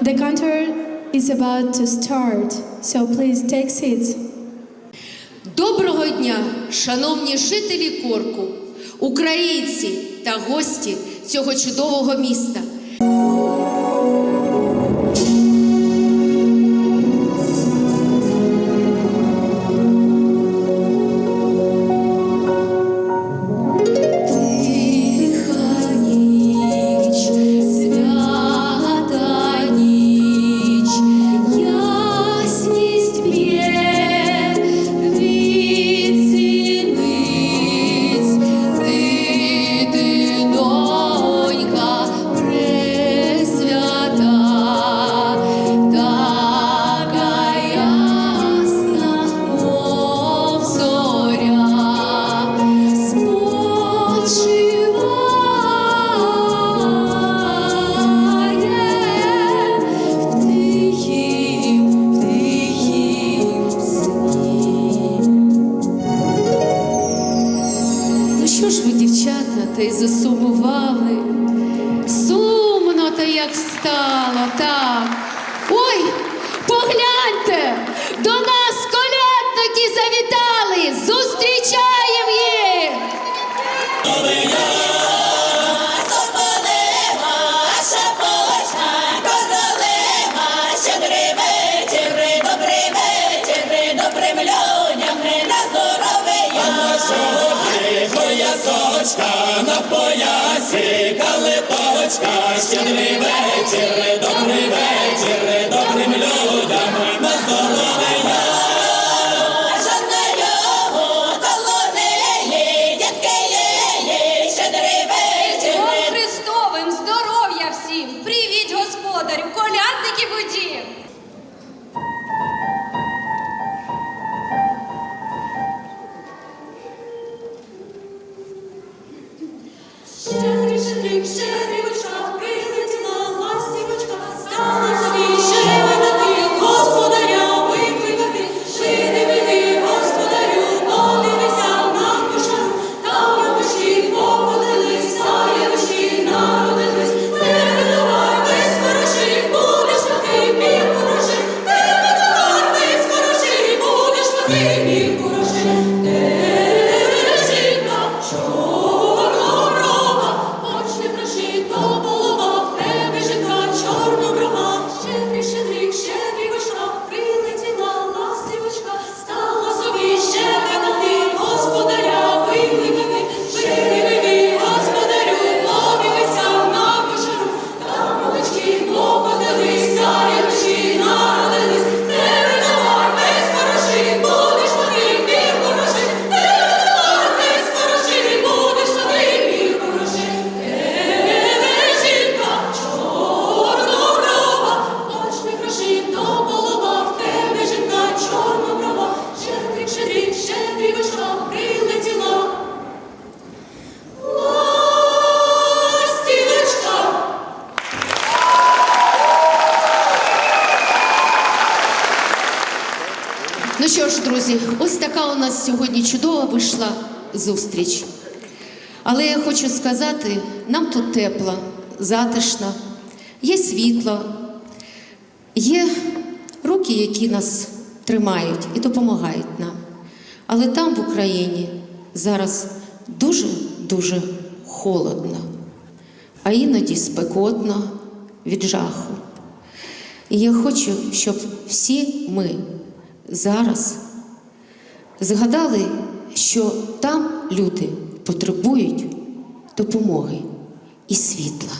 The concert is about to start, so please take seats. Доброго дня, шановні жителі Корку, українці та гості цього чудового міста. Й засумували? Сумно та як стало, так. Ой, погляньте! До нас колядники завітали! Зустрічаємо їх! Добрим людям на здоров'я. Поясочка на поясі, калиточка, щедрий вечір, добрий вечір, добрий людям Dominico. Ну що ж, друзі, ось така у нас сьогодні чудова вийшла зустріч. Але я хочу сказати, нам тут тепло, затишно, є світло, є руки, які нас тримають і допомагають нам. Але там, в Україні, зараз дуже-дуже холодно, а іноді спекотно від жаху. І я хочу, щоб всі ми зараз згадали, що там люди потребують допомоги і світла.